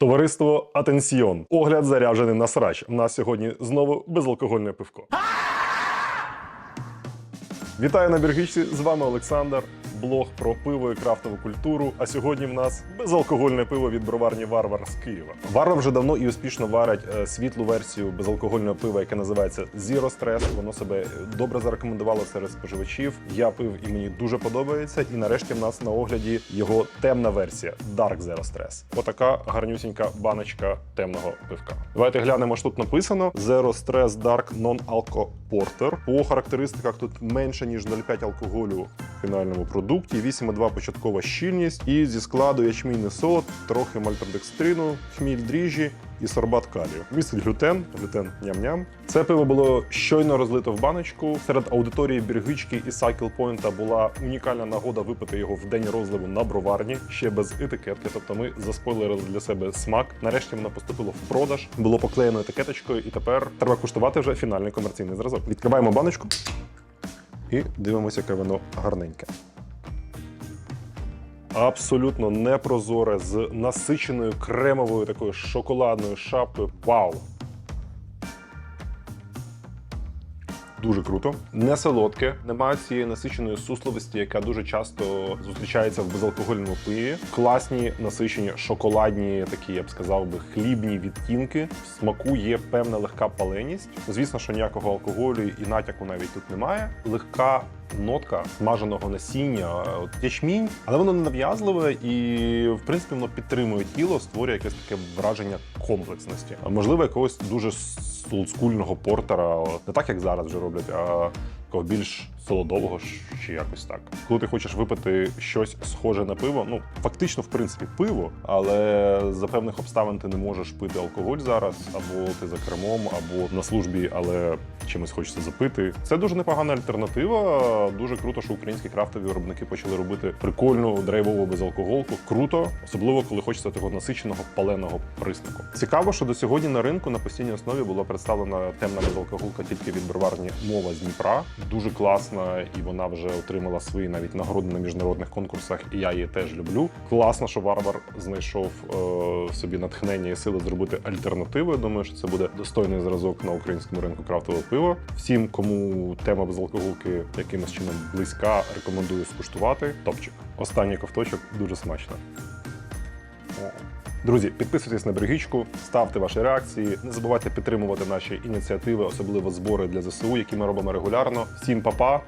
Товариство Атенсіон. Огляд заряджений на срач. У нас сьогодні знову безалкогольне пивко. Вітаю на Біргічці, з вами Олександр. Блог про пиво і крафтову культуру. А сьогодні в нас безалкогольне пиво від броварні Варвар з Києва. Варвар вже давно і успішно варять е, світлу версію безалкогольного пива, яке називається Zero Stress. Воно себе добре зарекомендувало серед споживачів. Я пив і мені дуже подобається. І нарешті в нас на огляді його темна версія Dark Zero Stress. Отака гарнюсінька баночка темного пивка. Давайте глянемо, що тут написано: Zero Stress Dark Non-Alco Porter. По характеристиках тут менше ніж 0,5 алкоголю фінальному продукті, 8,2 початкова щільність і зі складу ячмінний солод, трохи мальтодекстрину, хміль дріжджі і сорбат калію. Містить глютен, глютен ням-ням. Це пиво було щойно розлито в баночку. Серед аудиторії Біргички і Point була унікальна нагода випити його в день розливу на броварні, ще без етикетки. Тобто ми заспойлерили для себе смак. Нарешті воно поступило в продаж, було поклеєно етикеточкою, і тепер треба куштувати вже фінальний комерційний зразок. Відкриваємо баночку і дивимося, яке воно гарненьке. Абсолютно непрозоре з насиченою кремовою такою шоколадною шапкою. Вау! Дуже круто, не солодке, немає цієї насиченої сусливості, яка дуже часто зустрічається в безалкогольному пиві. Класні насичені шоколадні, такі я б сказав би, хлібні відтінки. В смаку є певна легка паленість. Звісно, що ніякого алкоголю і натяку навіть тут немає. Легка нотка смаженого насіння, от ячмінь, але воно не нав'язливе і, в принципі, воно підтримує тіло, створює якесь таке враження комплексності. Можливо, якогось дуже олдскульного портера, не так як зараз вже роблять, а такого більш солодового чи якось так. Коли ти хочеш випити щось схоже на пиво, ну фактично, в принципі, пиво, але за певних обставин ти не можеш пити алкоголь зараз, або ти за кермом, або на службі, але чимось хочеться запити. Це дуже непогана альтернатива. Дуже круто, що українські крафтові виробники почали робити прикольну драйвову безалкоголку. Круто, особливо коли хочеться такого насиченого паленого присмаку. Цікаво, що до сьогодні на ринку на постійній основі була представлена темна безалкоголка тільки від броварні мова з Дніпра. Дуже класна, і вона вже отримала свої навіть нагороди на міжнародних конкурсах. І я її теж люблю. Класно, що варвар знайшов е, собі натхнення і сили зробити альтернативу. Я думаю, що це буде достойний зразок на українському ринку крафтового пива. Всім, кому тема безалкоголки якимось чином близька, рекомендую скуштувати. Топчик. Останній ковточок дуже смачно. Друзі, підписуйтесь на Бригічку, ставте ваші реакції. Не забувайте підтримувати наші ініціативи, особливо збори для ЗСУ, які ми робимо регулярно. Всім па-па,